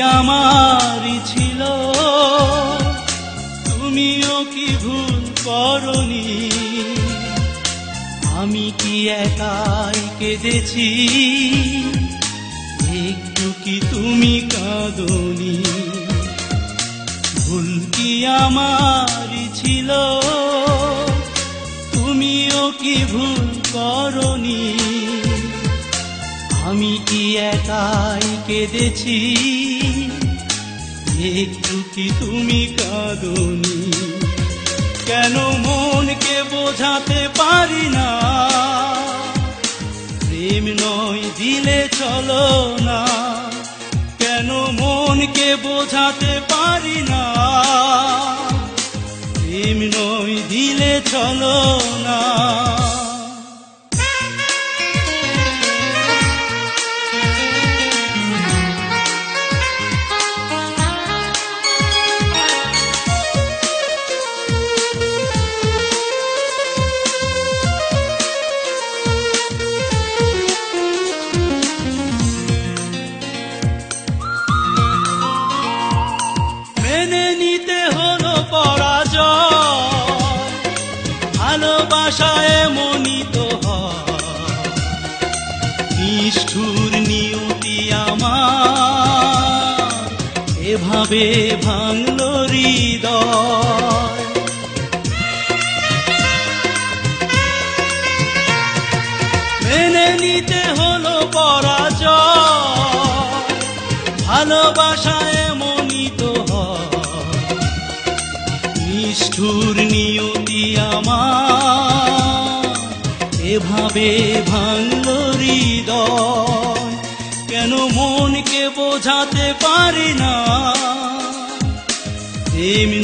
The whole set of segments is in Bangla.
আমারই ছিল? তুমিও কি ভুল করনি? আমি কি একাই কেঁদেছি? একটু কি তুমি কাঁদনি? ভুল কি আমারই ছিল? তুমিও কি ভুল করনি? আমি কি একাই কেঁদেছি? একটু কি তুমি কাঁদনি? কেন মনকে বোঝাতে পারি না? প্রেম নয় দিলে চলো না। কেন মনকে বোঝাতে পারি না? প্রেম নয় দিলে চলো না। ভালোবাসায় মনিত নিষ্ঠুর নিয়তি আমার এভাবে ভাঙল হৃদয়। মেনে নিতে হলো পরাজয় ভালোবাসায় মনিত নিষ্ঠুর নিয়তি আমার। এভাবে ভাঙল হৃদয়, কেন মনকে বোঝাতে পারি না?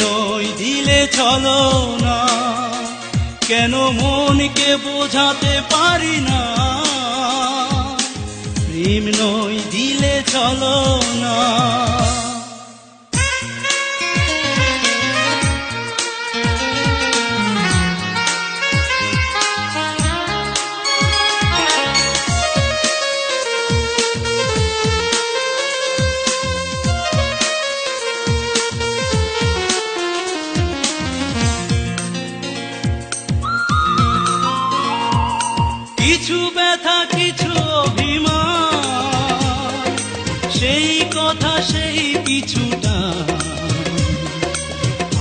নয় দিলে চলো না, কেন মনকে বোঝাতে পারি না? প্রেম নয় দিলে চলো না। কিছু ব্যথা, কিছু অভিমান। সেই কথা, সেই কিছুটা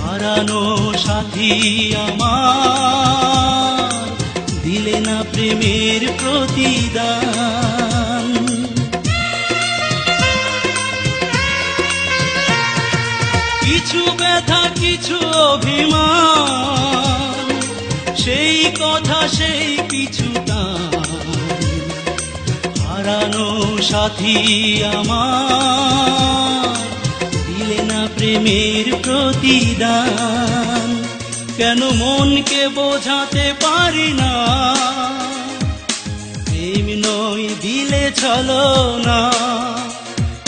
হারানো সাথী আমার। দিলে না প্রেমের প্রতিদান। কিছু ব্যথা, কিছু অভিমান। সেই কথা, সেই কিছুটা হারানো সাথী আমার। দিলে না প্রেমের প্রতিদান, কেন মনকে বোঝাতে পারি না? প্রেম নয় দিলে চলো না,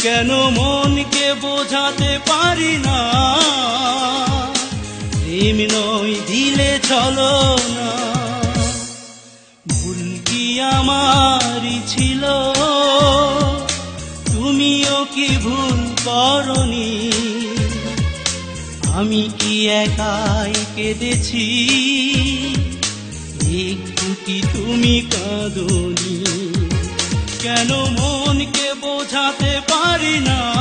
কেন মনকে বোঝাতে পারি না? প্রেম নয় দিলে চলো না। আমারই ছিল। তুমিও কি ভুল করনি? আমি কি একাই কেঁদেছি? একটু কি তুমি কাঁদনি? কেন মনকে বোঝাতে পারি না?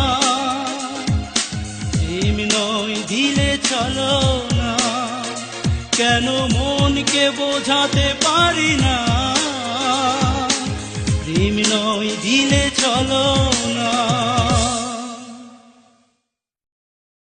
প্রেম নয় দিলে চলো না। কেন মনকে বোঝাতে পারি না? প্রেম নয় দিলে চলো না